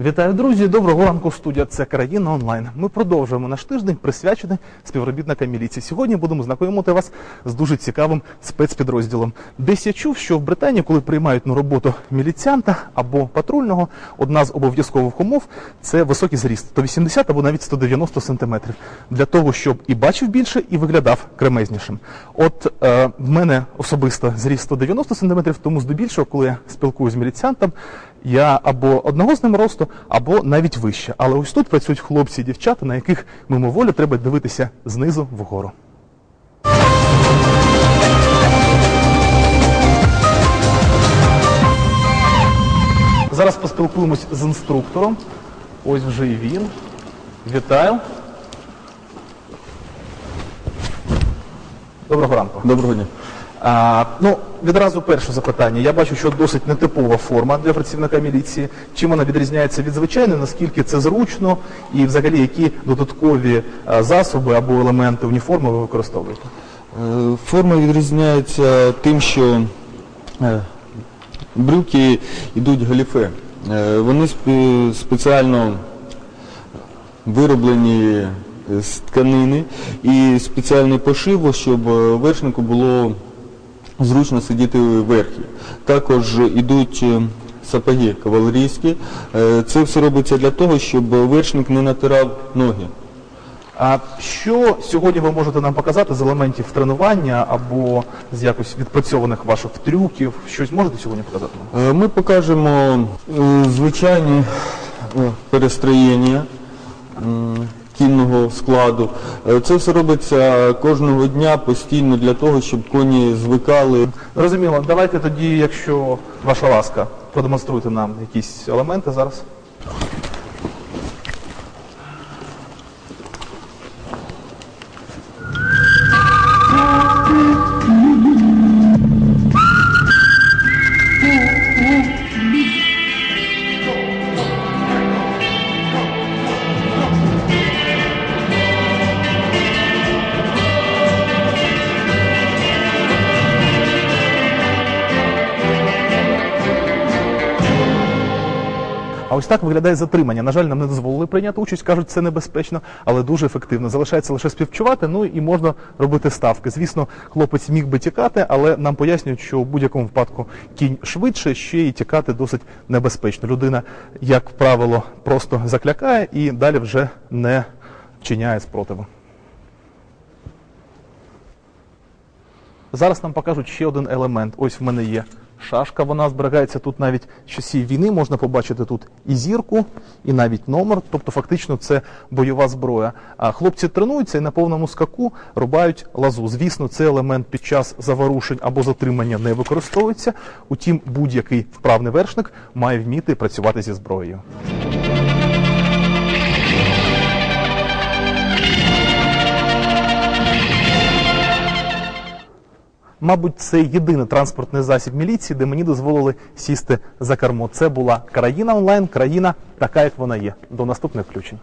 Вітаю, друзі! Доброго ранку, студія. Це країна онлайн. Ми продовжуємо наш тиждень, присвячений співробітникам міліції. Сьогодні будемо знайомити вас з дуже цікавим спецпідрозділом. Десь я чув, що в Британії, коли приймають на роботу міліціанта або патрульного, одна з обов'язкових умов це високий зріст 180 або навіть 190 сантиметрів, для того, щоб і бачив більше, і виглядав кремезнішим. От е, в мене особисто зріст 190 сантиметрів, тому здебільшого, коли я спілкуюся з міліціантом, я або одного з ним росту, або навіть вище. Але ось тут працюють хлопці і дівчата, на яких мимоволі треба дивитися знизу вгору. Зараз поспілкуємось з інструктором. Ось вже і він. Вітаю. Доброго ранку. Доброго дня. А, ну, відразу перше запитання. Я бачу, що досить нетипова форма для працівника міліції. Чим вона відрізняється від звичайної, наскільки це зручно, і взагалі які додаткові а, засоби або елементи уніформи ви використовуєте? Е, Форма відрізняється тим, що е, брюки йдуть галіфе. Е, Вони спе- спеціально вироблені з тканини і спеціальний пошив, щоб е, вершнику було зручно сидіти вверхі. Також йдуть е, сапоги кавалерійські. Е, Це все робиться для того, щоб вершник не натирав ноги. А що сьогодні ви можете нам показати з елементів тренування або з якось відпрацьованих ваших трюків? Щось можете сьогодні показати нам? Е, Ми покажемо звичайні перестроєння м, кінного складу. Е, Це все робиться кожного дня постійно для того, щоб коні звикали. Розуміло, давайте тоді, якщо ваша ласка, продемонструйте нам якісь елементи зараз. А ось так виглядає затримання. На жаль, нам не дозволили прийняти участь, кажуть, це небезпечно, але дуже ефективно. Залишається лише співчувати, ну і можна робити ставки. Звісно, хлопець міг би тікати, але нам пояснюють, що в будь-якому випадку кінь швидше, ще й тікати досить небезпечно. Людина, як правило, просто заклякає і далі вже не вчиняє спротиву. Зараз нам покажуть ще один елемент. Ось в мене є шашка, вона зберігається тут навіть з часів війни. Можна побачити тут і зірку, і навіть номер. Тобто, фактично, це бойова зброя. А хлопці тренуються і на повному скаку рубають лазу. Звісно, цей елемент під час заворушень або затримання не використовується. Утім, будь-який вправний вершник має вміти працювати зі зброєю. Мабуть, це єдиний транспортний засіб міліції, де мені дозволили сісти за кермо. Це була країна онлайн, країна така, як вона є. До наступних включень.